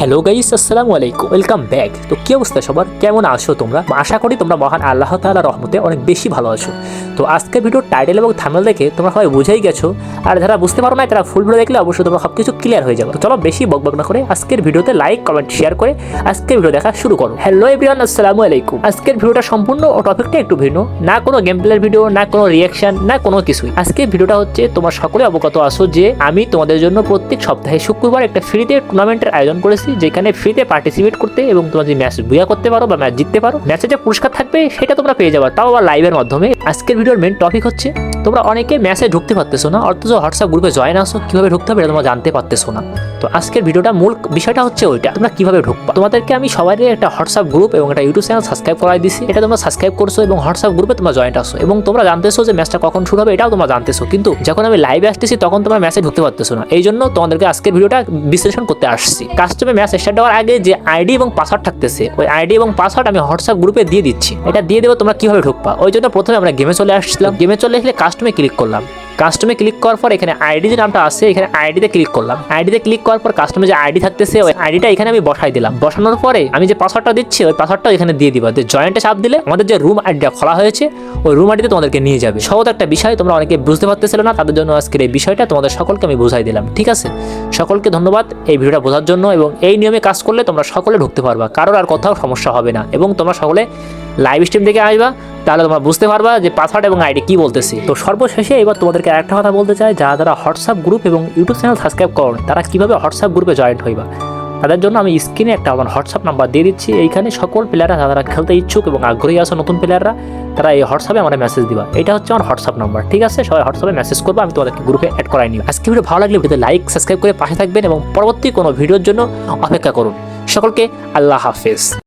Hello guys আসসালামু আলাইকুম। Welcome back তো কি অবস্থা সবার? কেমন আছো তোমরা? আশা করি তোমরা মহান আল্লাহ তাআলা রহমতে অনেক বেশি ভালো আছো। তো আজকের ভিডিওর টাইটেল এবং থামেল দেখে তোমরা সবাই বুঝেই গেছো। আর যারা বুঝতে পারো না, তারা ফুল ভিডিও দেখলে অবশ্যই তোমরা সব কিছু ক্লিয়ার হয়ে যাবে। তো চলো বেশি বকবক না করে আজকের ভিডিওতে লাইক কমেন্ট শেয়ার করে আজকের ভিডিও দেখা শুরু করো। হ্যালো এভরিওয়ান আসসালামু আলাইকুম। আজকের ভিডিওটা সম্পূর্ণ ও টপিকটা একটু ভিন্ন। না কোনো গেম ভিডিও না কোনো রিয়াকশন না কোনো কিছুই। আজকের ভিডিওটা হচ্ছে তোমরা সকলে অবগত আছো যে আমি তোমাদের জন্য প্রত্যেক সপ্তাহে শুক্রবার একটা ফ্রিতে টুর্নামেন্টের আয়োজন করেছি। যেখানে ফ্রিতে পার্টিসিপেট করতে এবং তোমরা যদি ম্যাচ বুয়া করতে পারো বা ম্যাচ জিততে পারো ম্যাচে যে পুরস্কার থাকবে, সেটা তোমরা পেয়ে যাবে। তাও আবার লাইভের মাধ্যমে। আজকের ভিডিওর মেন টপিক হচ্ছে তোমরা অনেকে ম্যাচে ঢুকতে পারতেছো না, অথচ হোয়াটসঅ্যাপ গ্রুপে জয়েন আসো কীভাবে ঢুকতে হবে তোমরা জানতে পারতেছো না। তো আজকের ভিডিওটা মূল বিষয়টা হচ্ছে ওইটা, তোমরা কীভাবে ঢুকবা? তোমাদেরকে আমি সবাই একটা হোয়াটসঅ্যাপ গ্রুপ এবং একটা ইউটিউব চ্যানেল সাবস্ক্রাইব করাই দিছি। এটা তোমরা সাবস্ক্রাইব করছ এবং হোয়াটসঅ্যাপ গ্রুপে তোমরা জয়েন্ট আসো এবং তোমরা জানতেছো যে ম্যাচটা কখন শুরু হবে, এটাও তোমরা জানতেছো। কিন্তু যখন আমি লাইভে আসতেছি, তখন তোমরা ম্যাচে ঢুকতে পারতেছো না। এই জন্য তোমাদেরকে আজকের ভিডিওটা বিশ্লেষণ করতে আসছি। কাস্টমে ম্যাচ স্টার্ট হওয়ার আগে যে আইডি এবং পাসওয়ার্ড থাকতেছে, ওই আইডি এবং পাসওয়ার্ড আমি হোয়াটসঅ্যাপ গ্রুপে দিয়ে দিচ্ছি। এটা দিয়ে দেবো তোমরা কীভাবে ঢুকবা? ওই জন্য প্রথমে আমরা গেমে চলে আসছিলাম। গেমে চলে আসলে কাস্টমে ক্লিক করলাম। কাস্টমে ক্লিক করার পর এখানে আইডি যে নামটা আছে, এখানে আইডিতে ক্লিক করলাম। আইডিতে ক্লিক করার পর কাস্টমে যে আইডি থাকতেছে, ওই আইডিটা এখানে আমি বসাই দিলাম। বসানোর পরে আমি যে পাসওয়ার্ডটা দিচ্ছি, ওই পাসওয়ার্ডটা এখানে দিয়ে দিবা। জয়েন্টে চাপ দিলে আমাদের যে রুম আইডিটা খোলা হয়েছে, ওই রুম আইডিতে তোমাদেরকে নিয়ে যাবে। সহজ একটা বিষয়, তোমরা অনেকে বুঝতে পারতেছিল না, তাদের জন্য আজকের এই বিষয়টা তোমাদের সকলকে আমি বুঝাই দিলাম। ঠিক আছে? সকলকে ধন্যবাদ এই ভিডিওটা বোঝার জন্য এবং এই নিয়মে কাজ করলে তোমরা সকলে ঢুকতে পারবা, কারোর আর কোথাও সমস্যা হবে না। এবং তোমরা সকলে লাইভ স্ট্রিম দেখে আসবা তাহলে তোমরা বুঝতে পারবা যে পাসওয়ার্ড এবং আইডি কি বলতেছি। তো সর্বশেষে এবার তোমাদেরকে একটা কথা বলতে চাই, যারা যারা হোয়াটসঅ্যাপ গ্রুপ এবং ইউটিউব চ্যানেল সাবস্ক্রাইব করো তারা কীভাবে হোয়াটসঅ্যাপ গ্রুপে জয়েন্ট হইবা? তাদের জন্য আমি স্ক্রিনে একটা আমার হোয়াটসঅ্যাপ নাম্বার দিয়ে দিচ্ছি। এইখানে সকল প্লেয়াররা যারা খেলতে ইচ্ছুক এবং আগ্রহী আছে নতুন প্লেয়াররা তারা এই হোয়াটসঅ্যাপে আমার মেসেজ দিবা। এটা হচ্ছে আমার হোয়াটসঅ্যাপ নাম্বার ঠিক আছে? সবাই হোয়াটসঅ্যাপে মেসেজ করব, আমি তোমাদেরকে গ্রুপে অ্যাড করাই নিই আজকে ভিডিও ভালো লাগলে ভিডিওতে লাইক সাবস্ক্রাইব করে পাশে থাকবেন এবং পরবর্তী কোনো ভিডিওর জন্য অপেক্ষা করুন। সকলকে আল্লাহ হাফেজ।